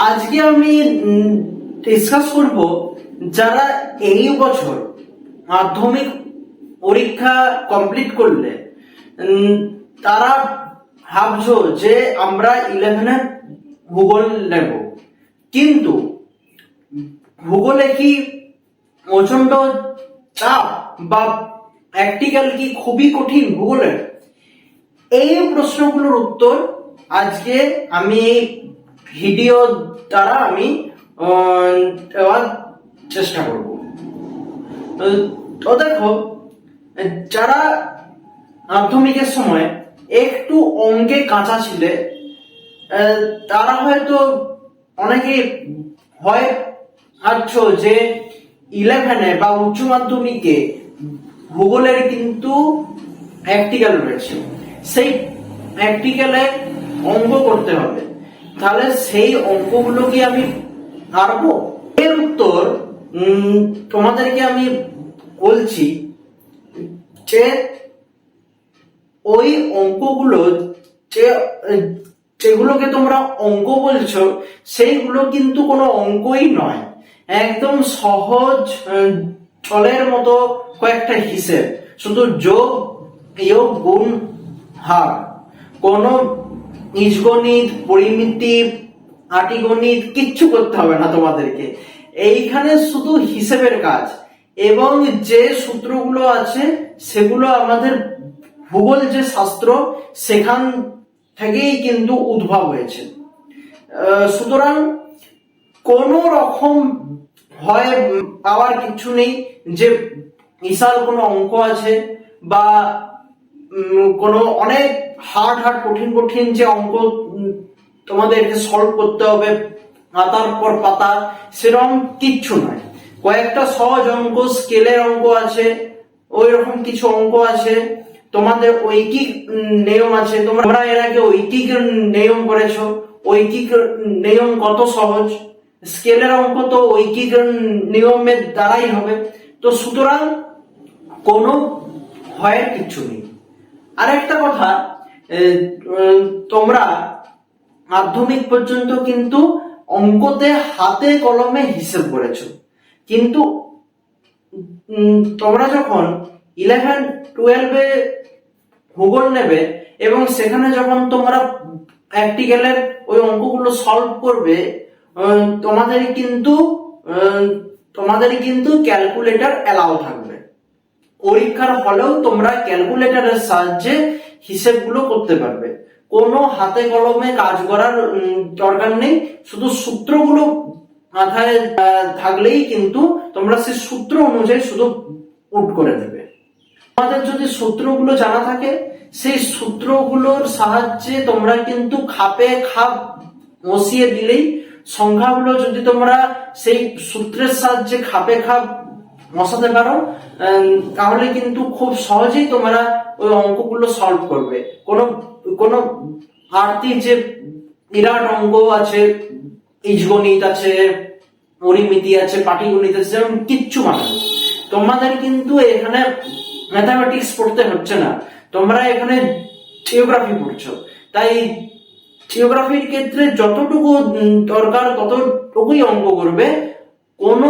আজকে আমি ডিসকাস করব যারা এই বছর মাধ্যমিক পরীক্ষা কমপ্লিট করলে তারা ভাবছ যে আমরা ইলেভেনের ভূগোল নেব। কিন্তু ভূগোলে কি প্রচণ্ড চাপ বা প্র্যাকটিক্যাল কি খুবই কঠিন ভূগোলের? এই প্রশ্নগুলোর উত্তর আজকে আমি ভিডিও দ্বারা আমি দেওয়ার চেষ্টা করব। তো- দেখো, যারা মাধ্যমিকের সময় একটু অঙ্কে কাঁচা ছিলে তারা হয়তো অনেকে ভয় আছো যে ইলেভেনে বা উচ্চ মাধ্যমিকে ভূগোলের কিন্তু প্র্যাকটিক্যাল রয়েছে। সেই প্র্যাকটিক্যালে অঙ্ক করতে হবে। তাহলে সেই অঙ্কগুলো কি আমি পারব এর উত্তর তোমাদেরকে আমি বলছি যে ওই অঙ্কগুলো যে, যেগুলোকে তোমরা অঙ্ক বলছো, সেইগুলো কিন্তু কোনো অঙ্কই নয়। একদম সহজ ছলের মতো কয়েকটা হিসেব। শুধু যোগ, বিয়োগ, গুণ, হার। কোন বীজগণিত পরিমিতি আটিগণিত, কিচ্ছু করতে হবে না তোমাদেরকে। এইখানে শুধু হিসেবের কাজ। এবং যে সূত্রগুলো আছে, সেগুলো আমাদের ভূগোল যে শাস্ত্র, সেখান থেকেই কিন্তু উদ্ভব হয়েছে। সুতরাং কোন রকম ভয় পাওয়ার কিছু নেই যে বিশাল কোনো অঙ্ক আছে বা কোনো অনেক হার্ড হার্ড কঠিন কঠিন যে অঙ্ক তোমাদেরকে সলভ করতে হবে পাতার পর পাতা, সেরকম কিচ্ছু নয়। কয়েকটা সহজ অঙ্ক স্কেলের অঙ্ক আছে ওই রকম কিছু অঙ্ক আছে, তোমাদের ঐকিক নিয়ম আছে। তোমরা এর আগে ঐকিক নিয়ম করেছ, ঐকিক নিয়ম কত সহজ? স্কেলের অঙ্ক তো ঐকিক নিয়মের দ্বারাই হবে। তো সুতরাং কোনো ভয়ের কিছু নেই। আরেকটা কথা তোমরা মাধ্যমিক পর্যন্ত কিন্তু অঙ্কতে হাতে কলমে হিসেব করেছ। কিন্তু তোমরা যখন ইলেভেন টুয়েলভে ভূগোল নেবে এবং সেখানে যখন তোমরা প্র্যাকটিক্যালের ওই অঙ্কগুলো সলভ করবে তোমাদের কিন্তু তোমাদের কিন্তু ক্যালকুলেটর অ্যালাউ থাকবে। পরীক্ষার হলেও তোমরা ক্যালকুলেটরের সাহায্যে হিসেবগুলো করতে পারবে। কোনো হাতে কলমে কাজ করার দরকার নেই। শুধু সূত্রগুলো মাথায় থাকলেই কিন্তু তোমরা সেই সূত্র অনুযায়ী শুধু উট করে দেবে। তোমাদের যদি সূত্রগুলো জানা থাকে, সেই সূত্রগুলোর সাহায্যে তোমরা কিন্তু খাপে খাপ বসিয়ে দিলেই সংখ্যাগুলো যদি তোমরা সেই সূত্রের সাহায্যে খাপে খাপ বসাতে পারো তাহলে কিন্তু খুব সহজেই তোমরা ওই অঙ্কগুলো সলভ করবে। কোনো কোনো আর্থিক যে বিরাট অঙ্ক আছে, বীজগণিত আছে, পরিমিতি আছে, পাটিগণিত আছে, যেমন কিচ্ছু মানে। তোমাদের কিন্তু এখানে ম্যাথামেটিক্স পড়তে হচ্ছে না। তোমরা এখানে জিওগ্রাফি পড়ছো। তাই জিওগ্রাফির ক্ষেত্রে যতটুকু দরকার ততটুকুই অঙ্ক করবে। কোনো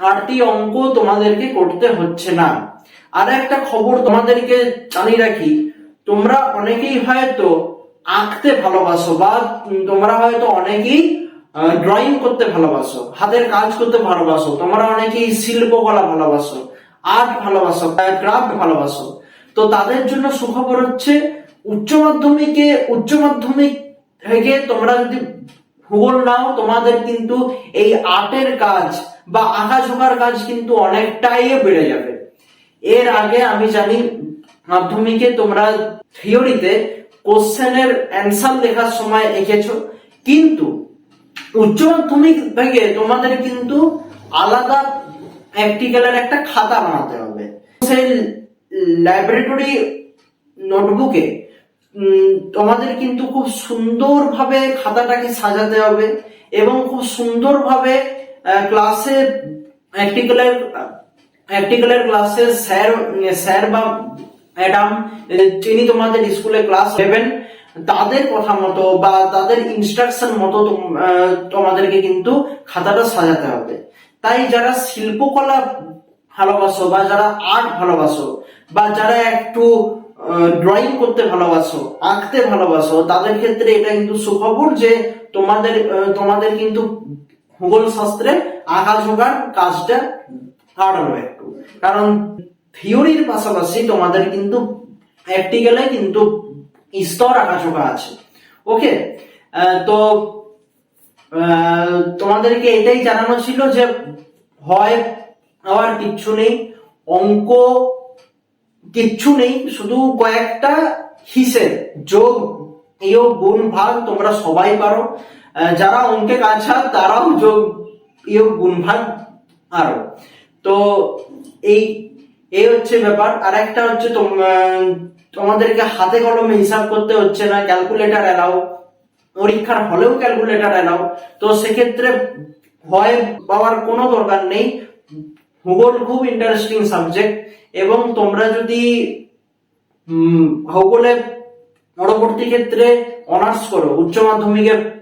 আটটি অঙ্ক তোমাদেরকে করতে হচ্ছে না। আর একটা খবর তোমাদেরকে জানিয়ে রাখি, তোমরা অনেকেই হয়তো আঁকতে ভালোবাসো বা তোমরা হয়তো অনেকেই ড্রয়িং করতে ভালোবাসো, হাতের কাজ করতে ভালোবাসো, তোমরা অনেকেই শিল্পকলা ভালোবাসো আর্ট ভালোবাসো ক্রাফট ভালোবাসো। তো তাদের জন্য সুখবর হচ্ছে, উচ্চ মাধ্যমিকে, উচ্চ মাধ্যমিক থেকে তোমরা যদি ভূগোল নাও, তোমাদের কিন্তু এই আর্টের কাজ বা আঁকাঝোকার কাজ কিন্তু অনেকটাই বেড়ে যাবে। এর আগে আমি জানি, মাধ্যমিকে তোমরা থিওরিতে কোশ্চেনের অ্যান্সার লেখার সময় এঁকেছো, কিন্তু উচ্চ মাধ্যমিক থেকে তোমাদের কিন্তু আলাদা প্র্যাকটিক্যালের একটা খাতা বানাতে হবে। সেই ল্যাবরেটরি নোটবুকে তোমাদের কিন্তু খুব সুন্দরভাবে খাতাটাকে সাজাতে হবে এবং খুব সুন্দরভাবে ক্লাসে প্র্যাকটিক্যালের প্র্যাকটিক্যালের ক্লাসে স্যার স্যার বা ম্যাডাম যিনি তোমাদের স্কুলে ক্লাস নেবেন, তাদের কথা মতো বা তাদের ইনস্ট্রাকশন মতো তোম- তোমাদেরকে কিন্তু খাতাটা সাজাতে হবে। তাই যারা শিল্পকলা ভালোবাসো বা যারা আর্ট ভালোবাসো বা যারা একটু ড্রয়িং করতে ভালোবাসো, আঁকতে ভালোবাসো, তাদের ক্ষেত্রে এটা কিন্তু সুখবর যে তোমাদের তোমাদের কিন্তু ভূগোল শাস্ত্রে আঁকা ঝোঁকার কাজটা হারানো একটু। কারণ থিওরির পাশাপাশি তোমাদের কিন্তু প্র্যাকটিক্যালে কিন্তু স্তর আঁকাঝোঁকা আছে। ওকে তো তোমাদেরকে এটাই জানানো ছিল যে ভয় হওয়ার কিচ্ছু নেই, অঙ্ক কিচ্ছু নেই, শুধু কয়েকটা হিসেব, যোগ ইয়োগ গুণ, ভাগ তোমরা সবাই পারো। যারা অঙ্কে কাছা তারাও যোগ, ইয়োগ গুণ ভাগ আরও। তো এই এই হচ্ছে ব্যাপার। আর একটা হচ্ছে তোম- তোমাদেরকে হাতে কলমে হিসাব করতে হচ্ছে না, ক্যালকুলেটর এলাও পরীক্ষার হলেও ক্যালকুলেটর এলাও তো সেক্ষেত্রে ভয় পাওয়ার কোনো দরকার নেই। ভূগোল খুব ইন্টারেস্টিং সাবজেক্ট এবং তোমরা যদি ভূগোলে পরবর্তী ক্ষেত্রে অনার্স করো, উচ্চ মাধ্যমিকের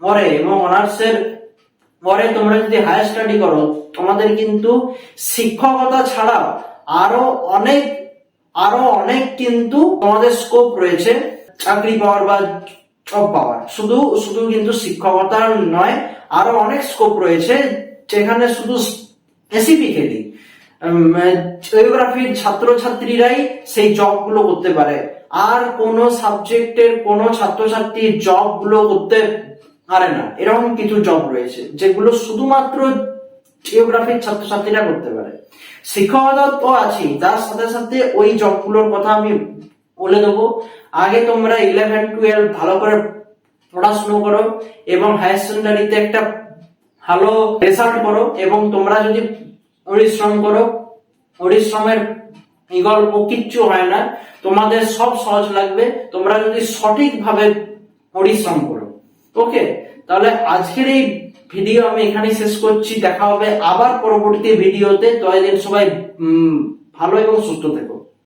পরে এবং অনার্সের পরে তোমরা যদি হায়ার স্টাডি করো, তোমাদের কিন্তু শিক্ষকতা ছাড়া আরও অনেক আরও অনেক কিন্তু তোমাদের স্কোপ রয়েছে চাকরি পাওয়ার বা জব পাওয়ার। শুধু শুধু কিন্তু শিক্ষকতা নয়, আরও অনেক স্কোপ রয়েছে যেখানে শুধু স্পেসিফিক্যালি জিওগ্রাফির ছাত্রছাত্রীরাই সেই জবগুলো করতে পারে। আর কোন সাবজেক্টের কোন ছাত্রছাত্রী জবগুলো করতে পারে না, এরকম কিছু জব রয়েছে যেগুলো শুধুমাত্র জিওগ্রাফির ছাত্রছাত্রীরা করতে পারে। শিক্ষকতা তো আছেই, তার সাথে সাথে ওই জবগুলোর কথা আমি বলে দেবো। আগে তোমরা ইলেভেন টুয়েলভ ভালো করে পড়াশুনো করো এবং হায়ার সেকেন্ডারিতে একটা ভালো রেজাল্ট করো এবং তোমরা যদি পরিশ্রম করো, পরিশ্রমের বিকল্প কিচ্ছু হয় না। তোমাদের সব সহজ লাগবে, তোমরা যদি সঠিকভাবে পরিশ্রম করো। ওকে তাহলে আজকের এই ভিডিও আমি এখানেই শেষ করছি। দেখা হবে আবার পরবর্তী ভিডিওতে ততদিন সবাই ভালো এবং সুস্থ থেকো।